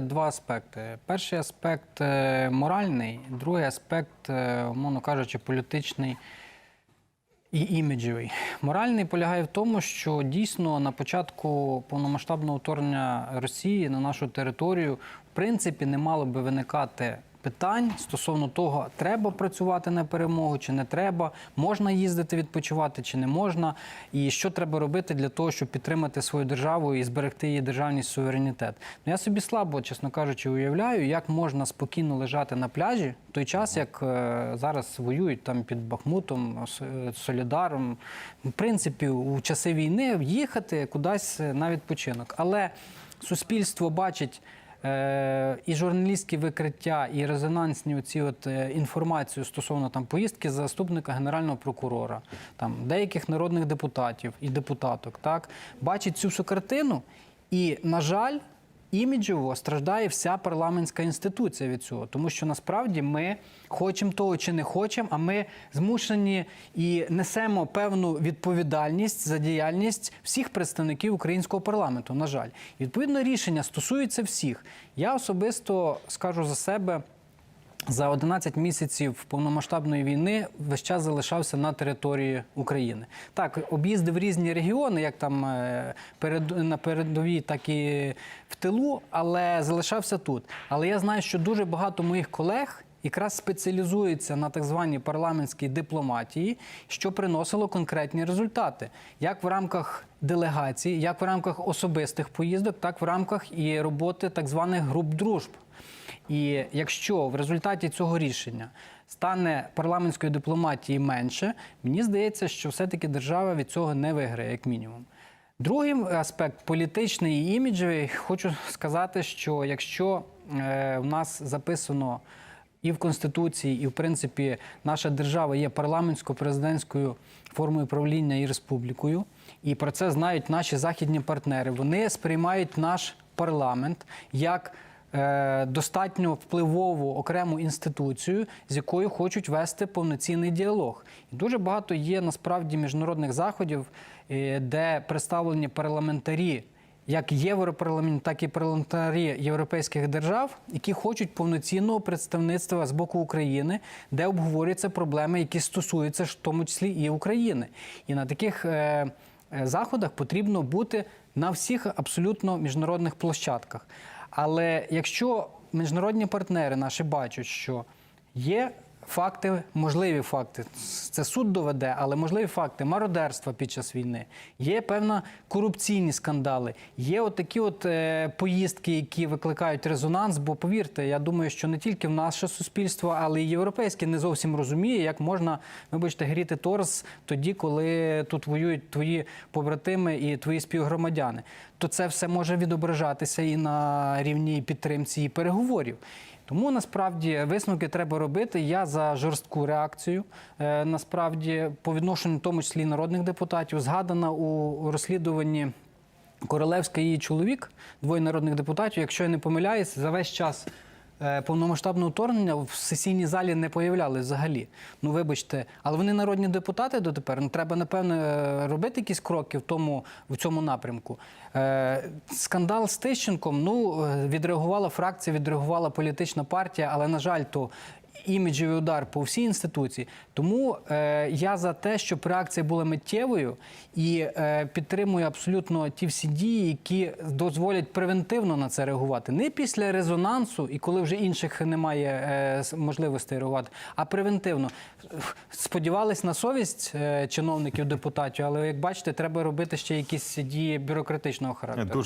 Два аспекти. Перший аспект е, моральний, другий аспект, е, умовно кажучи, політичний і іміджевий. Моральний полягає в тому, що дійсно на початку повномасштабного вторгнення Росії на нашу територію в принципі не мало би виникати питань стосовно того, треба працювати на перемогу чи не треба, можна їздити відпочивати чи не можна, і що треба робити для того, щоб підтримати свою державу і зберегти її державність суверенітет. Ну я собі слабо, чесно кажучи, уявляю, як можна спокійно лежати на пляжі в той час, як е, зараз воюють там під Бахмутом, е, Солідаром. В принципі, у часи війни їхати кудись на відпочинок. Але суспільство бачить. Е, і журналістські викриття, і резонансні оці от е, інформацію стосовно там поїздки заступника генерального прокурора, там деяких народних депутатів і депутаток, так бачить цю всю картину, і на жаль. Іміджево страждає вся парламентська інституція від цього, тому що насправді ми хочемо того чи не хочемо, а ми змушені і несемо певну відповідальність за діяльність всіх представників українського парламенту. На жаль, відповідно рішення стосується всіх. Я особисто скажу за себе. За 11 місяців повномасштабної війни весь час залишався на території України. Так, об'їздив різні регіони, як там е, на передовій, так і в тилу, але залишався тут. Але я знаю, що дуже багато моїх колег якраз спеціалізуються на так званій парламентській дипломатії, що приносило конкретні результати, як в рамках делегацій, як в рамках особистих поїздок, так в рамках і роботи так званих груп дружб. І якщо в результаті цього рішення стане парламентської дипломатії менше, мені здається, що все-таки держава від цього не виграє, як мінімум. Другий аспект політичний і іміджевий, хочу сказати, що якщо е, в нас записано і в Конституції, і в принципі наша держава є парламентсько-президентською формою правління і республікою, і про це знають наші західні партнери. Вони сприймають наш парламент як достатньо впливову окрему інституцію, з якою хочуть вести повноцінний діалог. І дуже багато є насправді міжнародних заходів, е, де представлені парламентарі. Як європарламент, так і парламентарі європейських держав, які хочуть повноцінного представництва з боку України, де обговорюються проблеми, які стосуються в тому числі і України. І на таких е, е, заходах потрібно бути на всіх абсолютно міжнародних площадках. Але якщо міжнародні партнери наші бачать, що є факти, можливі факти, це суд доведе, але можливі факти мародерства під час війни, є певна корупційні скандали, є от такі от е, поїздки, які викликають резонанс. Бо повірте, я думаю, що не тільки в наше суспільство, але й європейське не зовсім розуміє, як можна, вибачте, гріти торс тоді, коли тут воюють твої побратими і твої співгромадяни. То це все може відображатися і на рівні підтримці і переговорів. Тому насправді висновки треба робити. Я за жорстку реакцію. Е, насправді, по відношенню в тому числі народних депутатів, згадана у розслідуванні Королевська її чоловік, двоє народних депутатів. Якщо я не помиляюсь, за весь час. Е, Повномасштабного вторгнення в сесійній залі не появлялись взагалі. Ну вибачте, але вони народні депутати дотепер. Ну треба напевно е, робити якісь кроки в тому в цьому напрямку. Е, скандал з Тищенком. Ну відреагувала фракція, відреагувала політична партія, але на жаль, то іміджевий удар по всій інституції. Тому е, я за те, щоб реакція була миттєвою і е, підтримую абсолютно ті всі дії, які дозволять превентивно на це реагувати. Не після резонансу, і коли вже інших немає е, можливостей реагувати, а превентивно. Сподівались на совість е, чиновників, депутатів, але як бачите, треба робити ще якісь дії бюрократичного характеру. Дуже